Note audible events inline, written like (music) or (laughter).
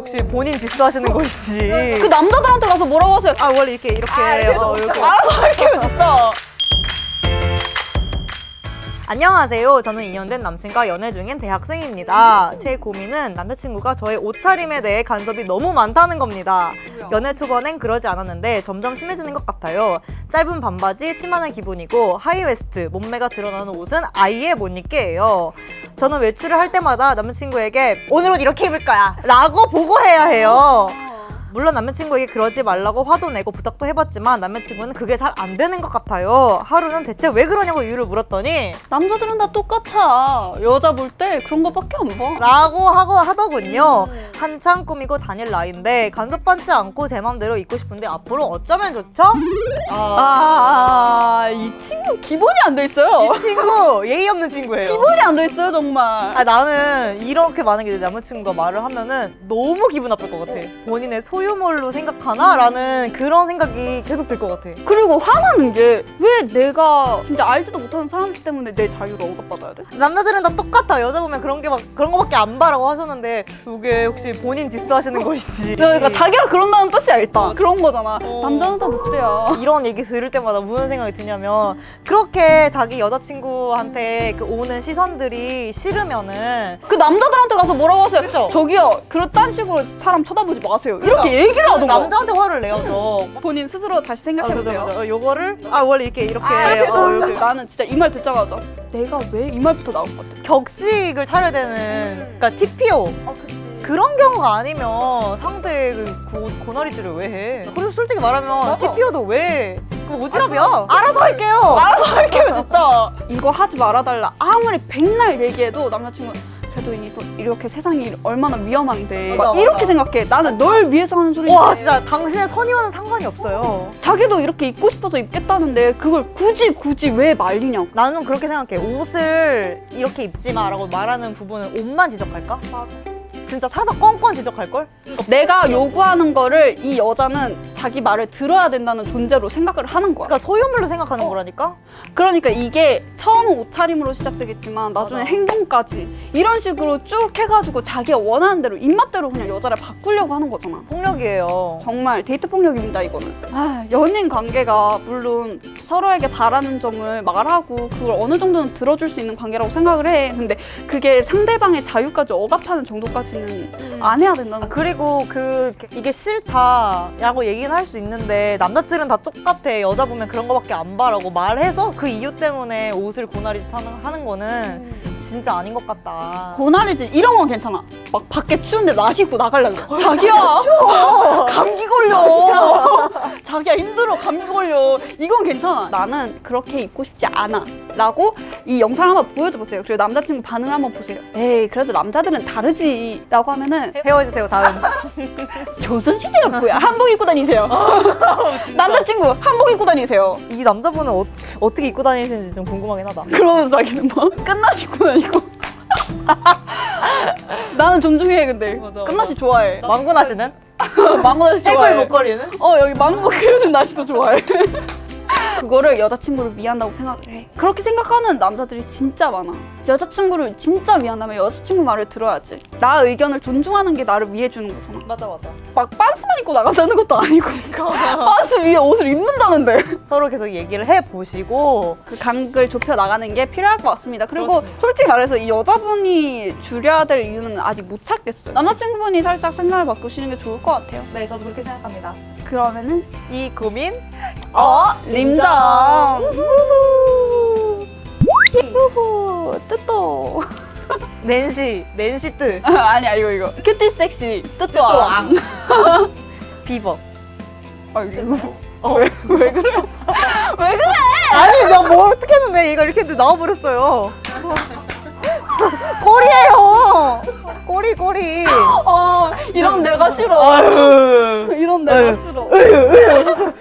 혹시 본인 디스하시는 것인지 그 남자들한테 가서 뭐라고 하세요? 아 원래 이렇게 이렇게 어, 이렇게. 알아서 할게요 진짜. 안녕하세요. 저는 2년 된 남친과 연애 중인 대학생입니다. 제 고민은 남자친구가 저의 옷차림에 대해 간섭이 너무 많다는 겁니다. 연애 초반엔 그러지 않았는데 점점 심해지는 것 같아요. 짧은 반바지, 치마는 기본이고 하이웨스트, 몸매가 드러나는 옷은 아예 못 입게 해요. 저는 외출을 할 때마다 남자친구에게 오늘 옷 이렇게 입을 거야 라고 보고해야 해요. 물론 남자친구에게 그러지 말라고 화도 내고 부탁도 해봤지만 남자친구는 그게 잘 안 되는 것 같아요. 하루는 대체 왜 그러냐고 이유를 물었더니 남자들은 다 똑같아. 여자 볼 때 그런 거밖에 안 봐. 라고 하고 하더군요. 한창 꾸미고 다닐 나이인데 간섭받지 않고 제 맘대로 입고 싶은데 앞으로 어쩌면 좋죠? 아, 아, 이 친구 기본이 안 돼 있어요. 이 친구 예의 없는 친구예요. 기본이 안 돼 있어요 정말. 아 나는 이렇게 만약에 내 남자친구가 말을 하면은 너무 기분 나쁠 것 같아. 본인의 소 유물로 생각하나? 라는 그런 생각이 계속 들 것 같아. 그리고 화나는 게 왜 내가 진짜 알지도 못하는 사람들 때문에 내 자유를 억압받아야 돼? 남자들은 다 똑같아. 여자 보면 그런 게 막 그런 거밖에 안 봐라고 하셨는데 이게 혹시 본인 디스하시는 것인지. 그러니까 자기가 그런다는 뜻이야 일단. 그런 거잖아. 어. 남자는 다 늑대야. 이런 얘기 들을 때마다 무슨 생각이 드냐면 그렇게 자기 여자친구한테 그 오는 시선들이 싫으면은 그 남자들한테 가서 뭐라고 하세요? 그쵸? 저기요 그딴 식으로 사람 쳐다보지 마세요. 이렇게 얘기를 하던가. 남자한테 화를 내야죠. 본인 스스로 다시 아, 생각해보세요. 그죠. 요거를 아 원래 이렇게 이렇게 아, 어, 이렇게 나는 진짜 이 말 듣자마자 내가 왜 이 말부터 나올 것 같아? 격식을 차려야 되는 그러니까 TPO 그런 경우가 아니면 상대 그 고, 고나리질을 왜 해? 그래서 솔직히 말하면 TPO도 왜? 그 오지랖이야. 알아서 할게요. 알아서 할게요 진짜. 이거 하지 말아달라. 아무리 백날 얘기해도 남자친구 그래도 이거 이렇게 세상이 얼마나 위험한데 맞아, 막 이렇게 맞아. 생각해. 나는 널 위해서 하는 소리인데. 와 진짜 당신의 선의와는 상관이 없어요. 자기도 이렇게 입고 싶어서 입겠다는데 그걸 굳이 굳이 왜 말리냐고. 나는 그렇게 생각해. 옷을 이렇게 입지 마라고 말하는 부분은 옷만 지적할까? 맞아. 진짜 사서 껌껌 지적할걸? 내가 요구하는 거를 이 여자는 자기 말을 들어야 된다는 존재로 생각을 하는 거야. 그러니까 소유물로 생각하는 거라니까? 그러니까 이게 처음은 옷차림으로 시작되겠지만 나중에 맞아. 행동까지 이런 식으로 쭉 해가지고 자기가 원하는 대로 입맛대로 그냥 여자를 바꾸려고 하는 거잖아. 폭력이에요. 정말 데이트 폭력입니다 이거는. 아, 연인 관계가 물론 서로에게 바라는 점을 말하고 그걸 어느 정도는 들어줄 수 있는 관계라고 생각을 해. 근데 그게 상대방의 자유까지 억압하는 정도까지 는 안 해야 된다는 거. 그리고 그 이게 싫다라고 얘기는 할 수 있는데 남자들은 다 똑같아 여자 보면 그런 거밖에 안 봐라고 말해서 그 이유 때문에 옷을 고나리 하는 거는 진짜 아닌 것 같다. 고나리질 이런 건 괜찮아. 막 밖에 추운데 나시 입고 나가려고. 자기야 감기 걸려. 자기야 힘들어 감기 걸려. 이건 괜찮아. 나는 그렇게 입고 싶지 않아. 라고 이 영상 한번 보여줘 보세요. 그리고 남자친구 반응 한번 보세요. 에이 그래도 남자들은 다르지. 라고 하면은 헤어지세요 다음. (laughs) 조선시대가 뭐야. 한복 입고 다니세요. (laughs) 남자친구 한복 입고 다니세요. 이 남자분은 어, 어떻게 입고 다니시는지 좀 궁금하긴 하다. 그러면서 자기는 뭐 (laughs) 끝나시고 다니고. 나는 존중해 근데 맞아, 끝나시 좋아해 망고나 씨는? (laughs) 망고나시 해골 좋아해 목걸이는? 어 여기 망고 키우는 나시도 좋아해 (laughs) 그거를 여자친구를 위한다고 생각을 해 그렇게 생각하는 남자들이 진짜 많아 여자친구를 진짜 위한다면 여자친구 말을 들어야지 나 의견을 존중하는 게 나를 위해주는 거잖아 맞아 맞아. 막 빤스만 입고 나간다는 것도 아니고 (laughs) 빤스 위에 옷을 입는다는데 서로 계속 얘기를 해 보시고 그 간극을 좁혀 나가는 게 필요할 것 같습니다. 그리고 그렇습니다. 솔직히 말해서 이 여자분이 줄여야 될 이유는 아직 못 찾겠어요. 남자친구분이 살짝 생각을 바꾸시는 게 좋을 것 같아요. 네 저도 그렇게 생각합니다. 그러면은 이 고민 어 림정 후후 뜨또 (laughs) 낸시 낸시 뜨 (laughs) 아니야 이거 이거 큐티 섹시 뜨또왕 (laughs) 비버. 아 이거 어. 왜 그래? 왜 그래? 아니 내가 뭘 어떻게 했는데 얘가 이렇게 했는데 나와버렸어요 꼬리예요 꼬리 꼬리 어 이런 내가 싫어. 아유 이런 내가 아유. 싫어. 哎呦哎呦！